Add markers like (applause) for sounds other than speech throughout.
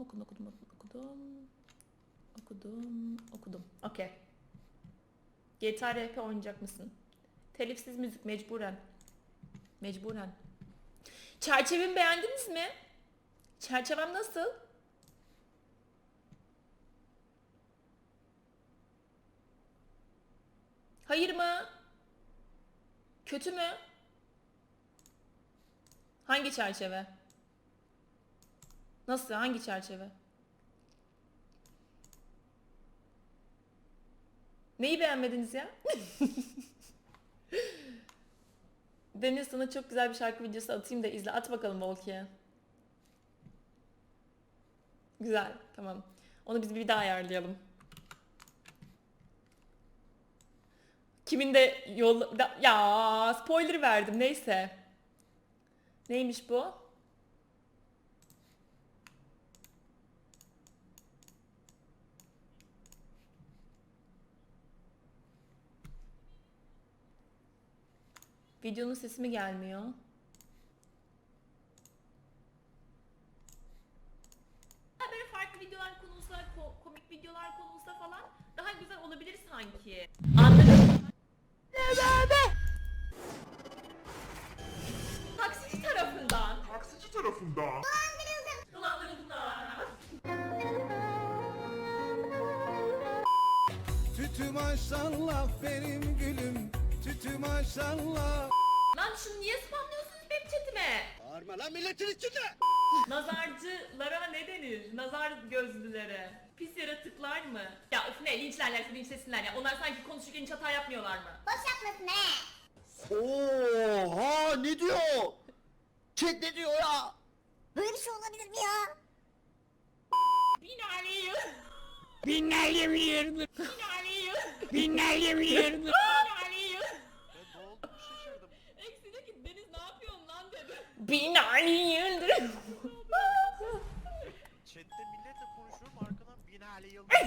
okudum okudum okudum okudum. Okudum okudum. Okey. GTA oynayacak mısın? Telifsiz müzik mecburen. Mecburen. Çerçevemi beğendiniz mi? Çerçevem nasıl? Hayır mı? Kötü mü? Hangi çerçeve? Nasıl? Hangi çerçeve? Neyi beğenmediniz ya? (laughs) Deniz sana çok güzel bir şarkı videosu atayım da izle. At bakalım Volki'ye. Güzel. Tamam. Onu biz bir daha ayarlayalım. Kimin de yol... Ya spoiler verdim neyse. Neymiş bu? Videonun sesi mi gelmiyor? Böyle farklı videolar konusunda, ko- komik videolar konusunda falan daha güzel olabilir sanki. Anladım. Taksici tarafından. Taksici tarafından. Dolandırıldılar. Tütü maşallah benim gülüm Tütü maşallah Lan şunu niye spamlıyorsunuz benim chatime? Bağırma lan milletin içinde Nazarcılara ne denir? Nazar gözlülere. Pis yaratıklar mı? Ya of ne linçlerlerse linçlesinler ya. Onlar sanki konuşurken hiç hata yapmıyorlar mı? Boş yapmasın he. Oha ne diyor? Chat ne diyor ya? Böyle bir şey olabilir mi ya? Binaliyi. Binlerce mi yerim? Binaliyi. Binlerce mi yerim? Binaliyi. Ne oldu şaşırdım. Eksi de ki Deniz ne yapıyorsun lan dedi. Binaliyi. Chat'te milletle konuşuyorum arkadan binali yıldız.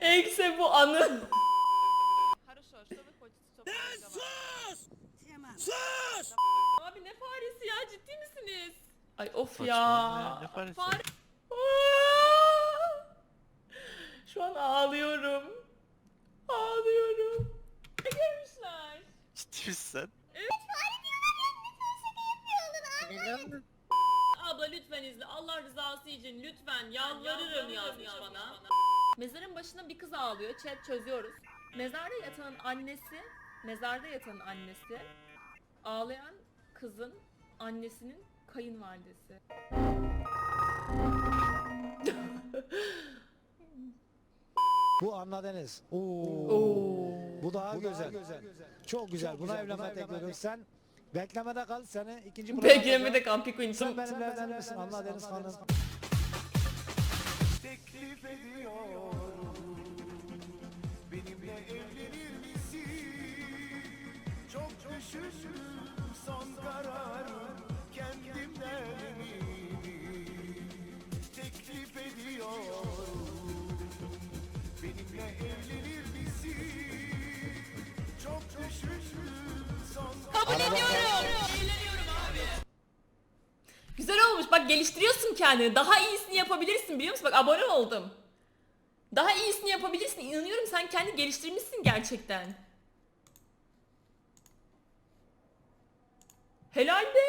Eksi bu anı. Хорошо, что вы хотите, чтобы я разговаривала? Sus! Sus! Abi ne faresi ya ciddi misiniz? Ay of Saçma ya. ya, ne faresi? Fare... Şu an ağlıyorum. Ağlıyorum. Ne görmüşler? Ciddi misin Abla lütfen izle. Allah rızası için lütfen yalvarırım yazmış bana. Mezarın başına bir kız ağlıyor. Chat çözüyoruz. Mezarda yatan annesi, mezarda yatan annesi ağlayan kızın annesinin kayınvalidesi. Bu Anna Deniz. Oo. Oo. Bu daha güzel. Çok güzel. Buna evlenme teklif ediyorum. Sen beklemede kal. Seni ikinci programa Bekleme de alacağım. Kampi Queen'sin. Sen benimle evlenir misin Anna Deniz Hanım? Teklif ediyorum Benimle evlenir misin? Çok düşündüm son kararım Kendimden eminim Teklif ediyorum Benimle evlenir misin? Çok düşündüm Kabul ediyorum. Eğleniyorum abi. Güzel olmuş. Bak geliştiriyorsun kendini. Daha iyisini yapabilirsin biliyor musun? Bak abone oldum. Daha iyisini yapabilirsin. İnanıyorum sen kendi geliştirmişsin gerçekten. Helal be.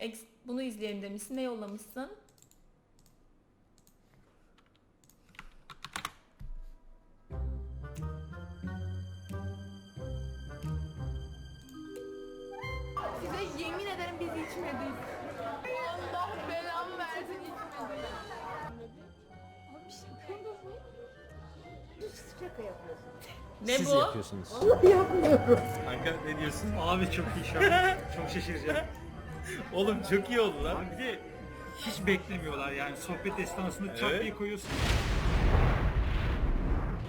Ex- bunu izleyelim demişsin. Ne yollamışsın? Ederim biz içmedik. Allah belamı versin içmedik. Abi şaka mı bu? Ne bu? Kanka ne diyorsun? Abi çok iyi şu an. çok şaşıracağım. (laughs) Oğlum çok iyi oldu lan. Bir de hiç beklemiyorlar yani sohbet esnasında çat diye koyuyorsun.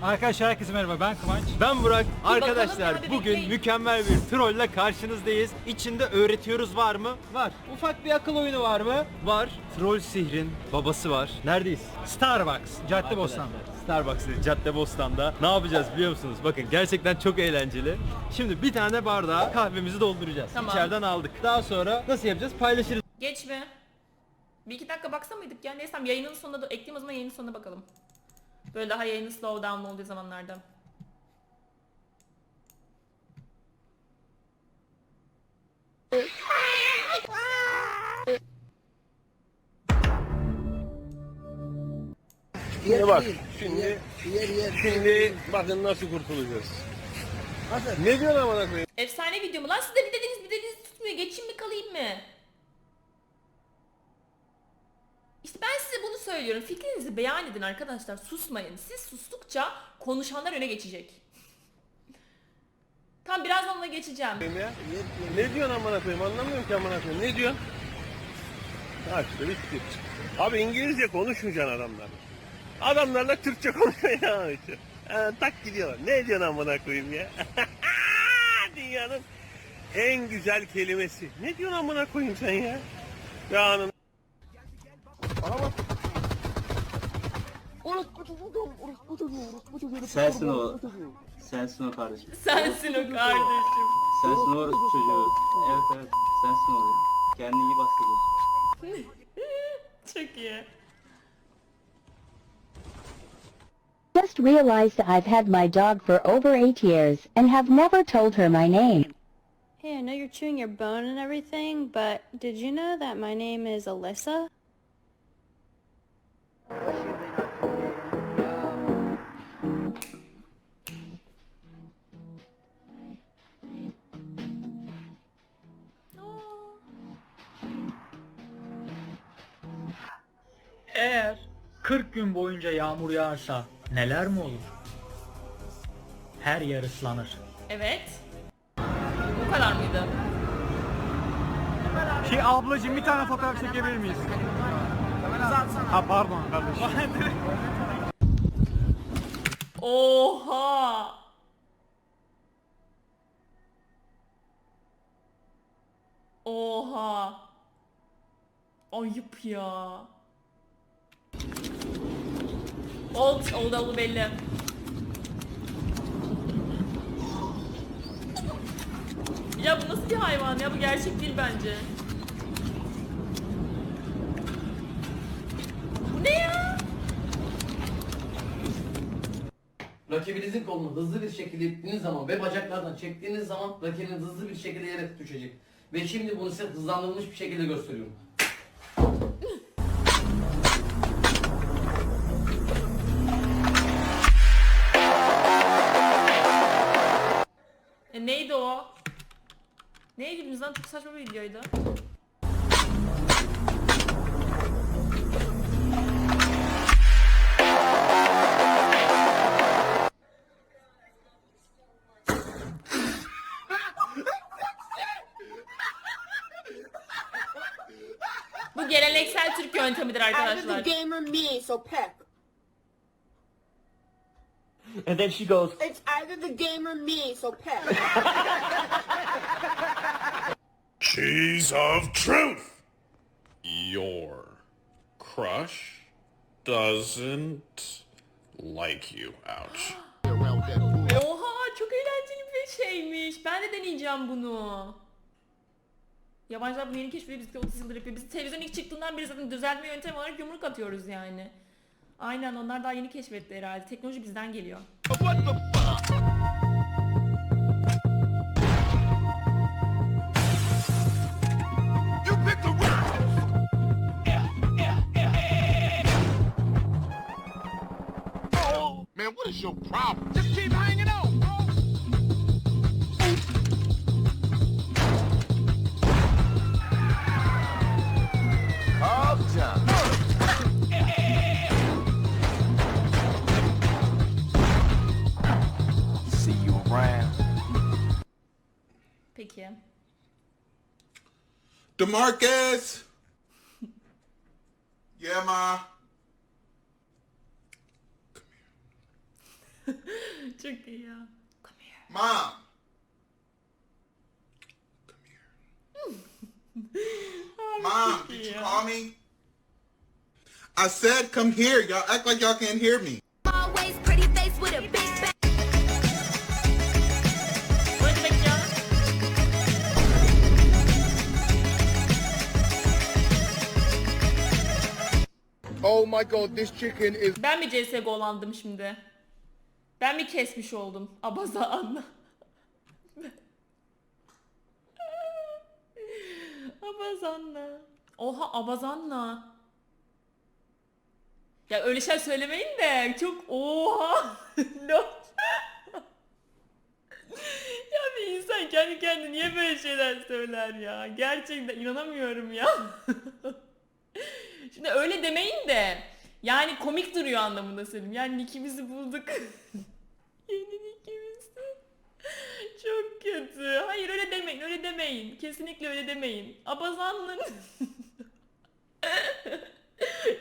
Arkadaşlar herkese merhaba ben Kıvanç. Ben Burak. Arkadaşlar bugün bekleyin. mükemmel bir trolle karşınızdayız. İçinde öğretiyoruz var mı? Var. Ufak bir akıl oyunu var mı? Var. Troll sihrin babası var. Neredeyiz? Starbucks, Caddebostan. Starbucks'ta, Caddebostan'da. Ne yapacağız biliyor musunuz? Bakın gerçekten çok eğlenceli. Şimdi bir tane bardağa kahvemizi dolduracağız. Tamam. İçeriden aldık. Daha sonra nasıl yapacağız? Paylaşırız. Geç mi? Bir iki dakika baksa mıydık ya? Neyse yayının sonunda da ekleyeyim o zaman yayının sonuna bakalım. Böyle daha yayının slow down olduğu zamanlarda. Şimdi bak, şimdi, şimdi bakın nasıl kurtulacağız. Ne diyorsun amına koyayım? Efsane video mu lan? Siz de bir dediğiniz bir dediğiniz tutmuyor. Geçeyim mi kalayım mı? İşte ben bunu söylüyorum. Fikrinizi beyan edin arkadaşlar. Susmayın. Siz sustukça konuşanlar öne geçecek. Tam birazdan ona geçeceğim. ya? Ne diyorsun amına koyayım? Anlamıyorum ki amına koyayım. Ne diyorsun? Ha işte bitti. Abi İngilizce konuşmayacaksın adamlarla. Adamlarla Türkçe edeceksin. Ha, tak gidiyorlar. Ne diyorsun amına koyayım ya? (laughs) Dünyanın en güzel kelimesi. Ne diyorsun amına koyayım sen ya? Ya anın. Sensin o. Sensin o kardeşim. Sensin o kardeşim. Sensin o orospu çocuğu. Evet evet. Sensin o. Kendine iyi bahsediyorsun. Çok iyi. Just realized I've had my dog for over eight years and have never told her my name. Hey, I know you're chewing your bone and everything, but did you know that my name is Alyssa? 40 gün boyunca yağmur yağarsa neler mi olur? Her yer ıslanır. Evet. Bu kadar mıydı? Şey ablacığım bir tane fotoğraf çekebilir miyiz? Ha pardon kardeşim. Oha! Oha! Ayıp ya. Old, old oldu belli. Ya bu nasıl bir hayvan ya? Bu gerçek değil bence. Bu ne ya? Rakibinizin kolunu hızlı bir şekilde ittiğiniz zaman ve bacaklardan çektiğiniz zaman rakibiniz hızlı bir şekilde yere düşecek. Ve şimdi bunu size hızlandırılmış bir şekilde gösteriyorum. Bizden çok saçma bir videoydu. Bu geleneksel Türk yöntemidir arkadaşlar. gamer me, so peck. And then she goes, It's either the gamer me, so peck. (laughs) Cheese of truth. Your crush doesn't like you. Ouch. Oha çok eğlenceli bir şeymiş. Ben de deneyeceğim bunu. Yabancılar bunu yeni keşfediyor. Biz de 30 yıldır yapıyor. Biz televizyon ilk çıktığından beri zaten düzeltme yöntemi olarak yumruk atıyoruz yani. Aynen onlar daha yeni keşfetti herhalde. Teknoloji bizden geliyor. You what is your problem? Just keep hanging on, bro. Calm down. See you around. Peki. Demarcus. (laughs) yeah, ma. (laughs) Çok iyi ya. Come here. Mom. (laughs) Mom, did you call me? I said come here. Y'all act like y'all can't hear me. Always pretty face with a big back. Oh my god, this chicken is Ben mi CSGO'landım şimdi? Ben mi kesmiş oldum? Abaza anla. Abazanla. Oha abazanla. Ya öyle şey söylemeyin de çok oha. (laughs) ya bir insan kendi kendine niye böyle şeyler söyler ya? Gerçekten inanamıyorum ya. Şimdi öyle demeyin de yani komik duruyor anlamında söyleyeyim. Yani ikimizi bulduk. (laughs) Yeni ikimizi. Çok kötü. Hayır öyle demeyin, öyle demeyin. Kesinlikle öyle demeyin. Abazanlın. (laughs)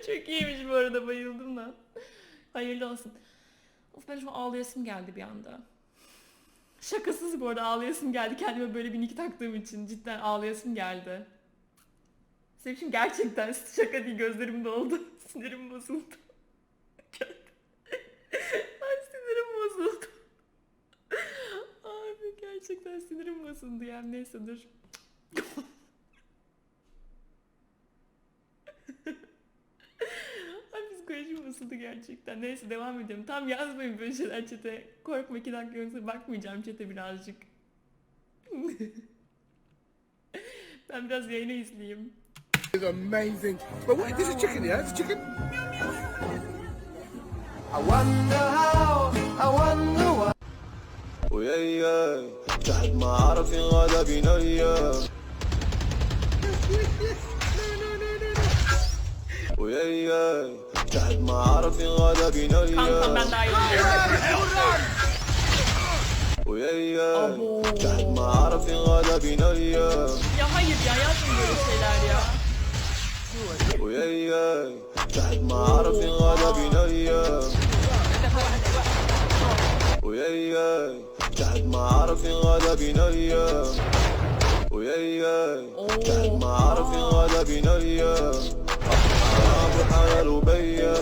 Çok iyiymiş bu arada bayıldım da. Hayırlı olsun. Of ben şu ağlayasım geldi bir anda. Şakasız bu arada ağlayasım geldi kendime böyle bir nick taktığım için cidden ağlayasım geldi. Sevişim gerçekten (laughs) şaka değil gözlerim doldu. (laughs) Sinirim bozuldu. Ay sinirim bozuldu. Abi gerçekten sinirim bozuldu yani neyse dur. (laughs) Ay psikolojim bozuldu gerçekten. Neyse devam ediyorum. Tam yazmayın böyle şeyler çete. Korkma iki dakika yoksa bakmayacağım çete birazcık. (laughs) ben biraz yayını izleyeyim. is amazing. But what? This is chicken, yeah? It's chicken. I wonder how. I wonder. وياي تحت ما عرف غدا بينا ايام وياي تحت ما عرف غدا بينا Kankam ben ايام daha iyi biliyorum. وياي Abo. تحت ما عرف غدا بينا ايام Ya hayır ya yapmayın böyle şeyler ya. عرف غدا بينا ايام وياي تحت ما عرف غدا بينا ايام اصحاب حلال وبيا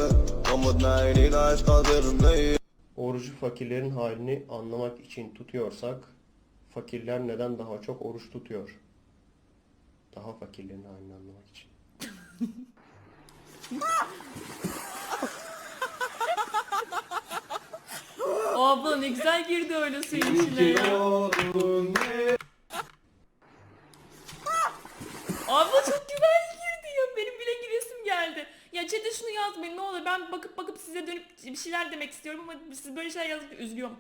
غمضنا عينينا عايش قادر منيا Orucu fakirlerin halini anlamak için tutuyorsak, fakirler neden daha çok oruç tutuyor? Daha fakirlerin halini anlamak için. (laughs) Abla ne güzel girdi öyle suyun içine ya. Abla çok güzel girdi ya. Benim bile giresim geldi. Ya chat'e şunu yazmayın ne olur. Ben bakıp bakıp size dönüp bir şeyler demek istiyorum ama siz böyle şeyler yazınca üzülüyorum.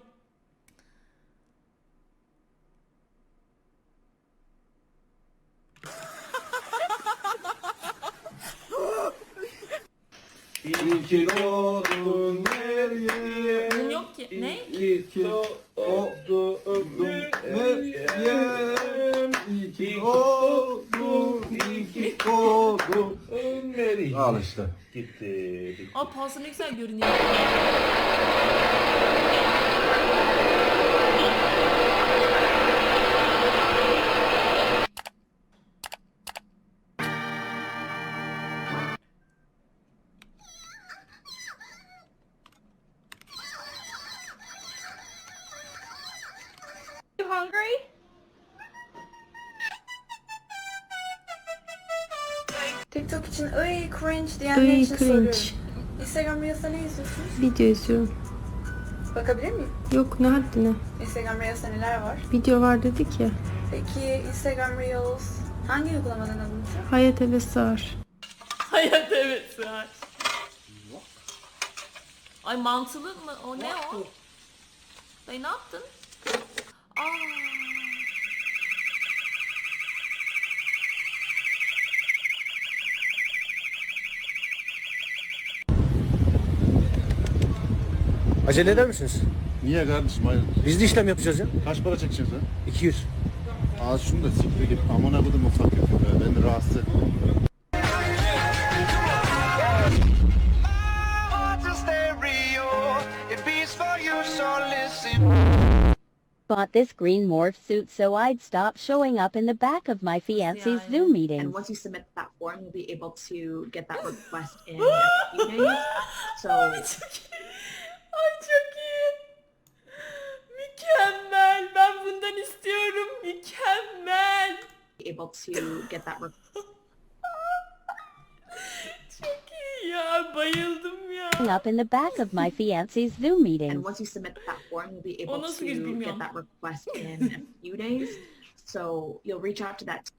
İyi ki doğdun Meryem. Bunun yok ki. Ne? İyi ki doğdun Meryem. İyi ki doğdun, iyi ki doğdun Meryem. Al işte. Gitti. bitti. Aa pasta ne güzel görünüyor. Cringe diyenler Ay, için cringe. soruyorum. Instagram Reels'ta ne izliyorsunuz? Video izliyorum. Bakabilir miyim? Yok ne haddine. Instagram Reels'ta neler var? Video var dedik ya. Peki Instagram Reels hangi uygulamadan alındı? Hayat eve sığar. Hayat evet sığar. Ay mantılı mı? O ne o? Dayı ne yaptın? Aa. Acele eder misiniz? Niye kardeşim hayır? Biz de işlem yapacağız ya. Kaç para çekeceksin sen? 200. Az şunu da siktir git. Amına kodum ufak köpek be. Beni rahatsız etme. Bought this green morph suit so I'd stop showing up in the back of my fiance's Zoom meetings. once you submit that form, you'll be able to get that request in a few days. (laughs) So Ay çok iyi. Ay çok iyi. Mükemmel. Ben bundan istiyorum. Mükemmel. able to get that Çok iyi ya. up in the back of my fiance's Zoom meetings. And once you submit that form, you'll be O able nasıl to güç get bilmiyorum. that request in a few days. So you'll reach out to that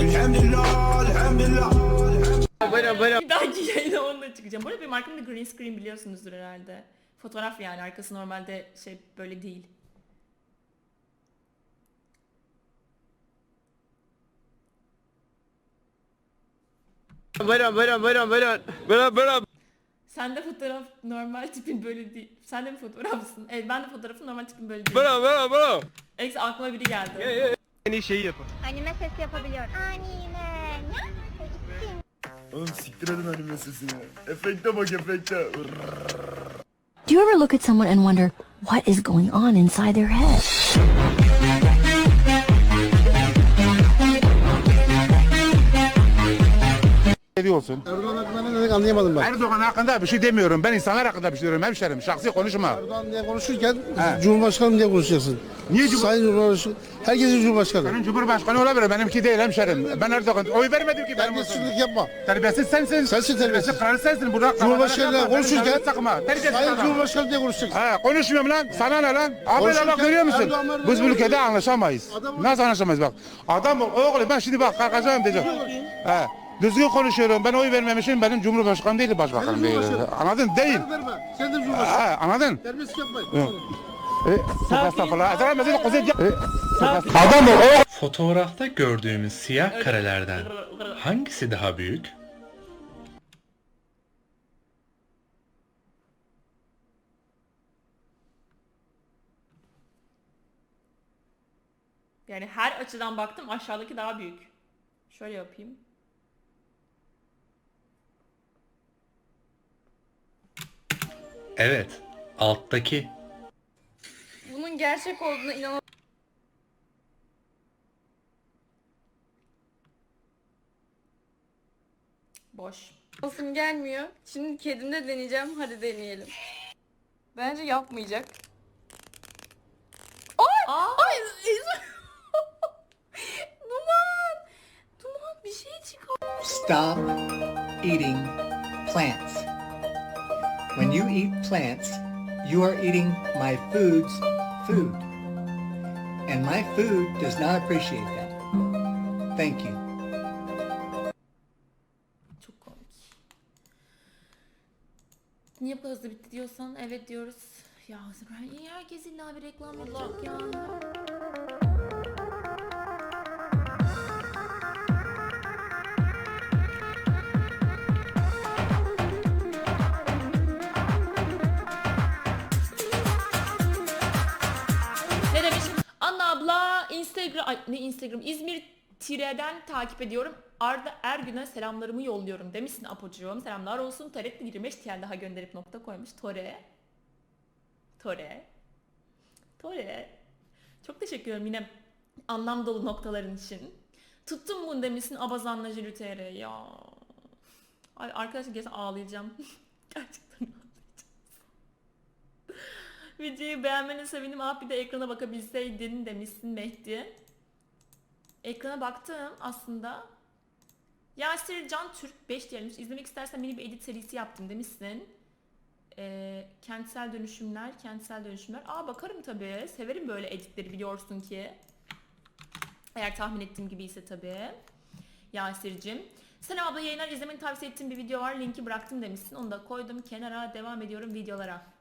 Elhamdülillah. Elhamdülillah. Elhamdülillah. Bir dahaki yayına onunla çıkacağım. Bu arada benim arkamda green screen biliyorsunuzdur herhalde. Fotoğraf yani arkası normalde şey böyle değil. Buyurun buyurun buyurun buyurun. Buyurun buyurun. Sen de fotoğraf normal tipin böyle değil. Sen de mi fotoğrafsın? Evet ben de fotoğrafım normal tipin böyle değil. Buyurun buyurun buyurun. Ex aklıma biri geldi. En iyi şeyi yapın. Anime ses yapabiliyorum. Anime. Oğlum siktir edin anime sesini. Efekte bak efekte. Do you ever look at someone and wonder what is going on inside their head? Ediyorsun. Erdoğan hakkında ne dedik anlayamadım ben. Erdoğan hakkında bir şey demiyorum. Ben insanlar hakkında bir şey diyorum hemşerim. Şahsi konuşma. Erdoğan diye konuşurken He. Cumhurbaşkanı diye konuşacaksın. Niye Cumhur- Sayın Cumhurbaşkanı. Herkesin Cumhurbaşkanı. Senin Cumhurbaşkanı olabilir, benimki değil hemşerim. Ben Erdoğan oy vermedim ki olsun. Terbiyesizlik yapma. Terbiyesiz sensin. Sensin terbiyesiz. Kralı sensin. Burada Cumhurbaşkanıyla konuşurken Sakma. Terbiyesiz Sayın adam. Cumhurbaşkanı diye konuşacaksın. He konuşmuyorum lan. Sana ne lan? Abi Konuşurken bak görüyor musun? Biz bu ülkede anlaşamayız. Nasıl anlaşamayız bak. Adam oğlum ben şimdi bak kalkacağım diyeceğim. He. Düzgün konuşuyorum. Ben oy vermemişim. Benim Cumhurbaşkanım değil, başbakanım değil. Anladın? Değil. Sen verme. Sen de Cumhurbaşkanı. He, anladın? Terbiyesizlik yapmayın. E, E, Adam o. Fotoğrafta gördüğümüz siyah karelerden hangisi daha büyük? Yani her açıdan baktım aşağıdaki daha büyük. Şöyle yapayım. Evet, alttaki. Bunun gerçek olduğuna inan Boş. Nasıl gelmiyor. Şimdi kedimde deneyeceğim. Hadi deneyelim. Bence yapmayacak. Ay! Aa! Ay! (laughs) Duman! Duman bir şey çıkar. Stop eating plants. When you eat plants, you are eating my food's food. And my food does not appreciate that. Thank you. Çok komik. Niye bu hızlı bitti diyorsan evet diyoruz. Ya Azrail herkes illa bir reklam yapacak ya. Instagram, ne Instagram, İzmir Tire'den takip ediyorum. Arda Ergün'e selamlarımı yolluyorum demişsin Apocuğum. Selamlar olsun. Taretli 25 TL daha gönderip nokta koymuş. Tore. Tore. Tore. Çok teşekkür ederim yine anlam dolu noktaların için. Tuttum bunu demişsin Abazanla Jülütere ya. Ay arkadaşlar (laughs) gerçekten ağlayacağım. Gerçekten. Videoyu beğenmene sevindim. Ah bir de ekrana bakabilseydin demişsin Mehdi. Ekrana baktım aslında. Yasir Can Türk 5 diyelim. İzlemek istersen mini bir edit serisi yaptım demişsin. Ee, kentsel dönüşümler, kentsel dönüşümler. Aa bakarım tabii. Severim böyle editleri biliyorsun ki. Eğer tahmin ettiğim gibi ise tabii. Yasir'cim. Selam abla yayınlar izlemeni tavsiye ettiğim bir video var. Linki bıraktım demişsin. Onu da koydum kenara. Devam ediyorum videolara.